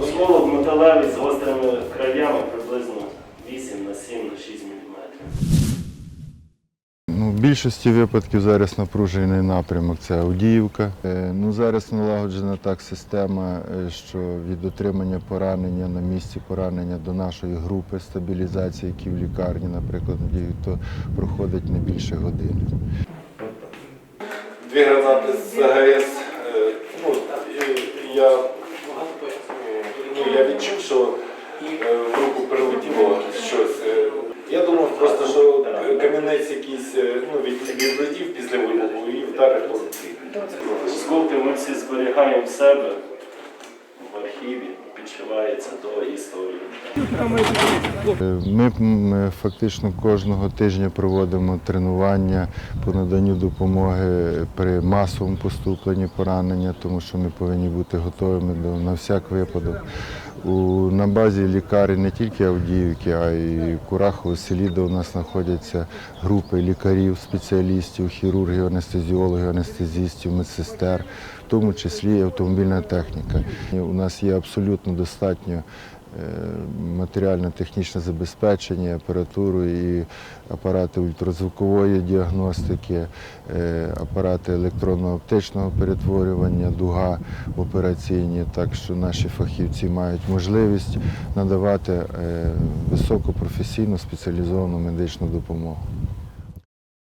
Осколок металевий з гострими краями приблизно 8 на 7 на 6 мм. Ну, в більшості випадків зараз напружений напрямок це Авдіївка. Е, Ну, зараз налагоджена так система, е, що від отримання поранення на місці поранення до нашої групи стабілізації, які в лікарні, наприклад, надіють, то проходить не більше години. Дві гранати з АГС. е, Ну, і я, е, ну, я відчув, що е, в руку прилетіло щось. Е, Я думав просто, що камінець якийсь е, ну, від- відлетів після вибуху і вдарив по руці. Осколки ми всі зберігаємо в себе в архіві, підшивається до історії. Ми фактично кожного тижня проводимо тренування по наданню допомоги при масовому поступленні поранення, тому що ми повинні бути готовими на всяк випадок. У, на базі лікарень не тільки Авдіївки, а й Курахово, селі, де у нас знаходяться групи лікарів, спеціалістів, хірургів, анестезіологів, анестезістів, медсестер, в тому числі і автомобільна техніка. У нас є абсолютно достатньо матеріально-технічне забезпечення, апаратуру і апарати ультразвукової діагностики, е, апарати електронно-оптичного перетворювання, дуга операційні. Так що наші фахівці мають можливість надавати е, високопрофесійну спеціалізовану медичну допомогу.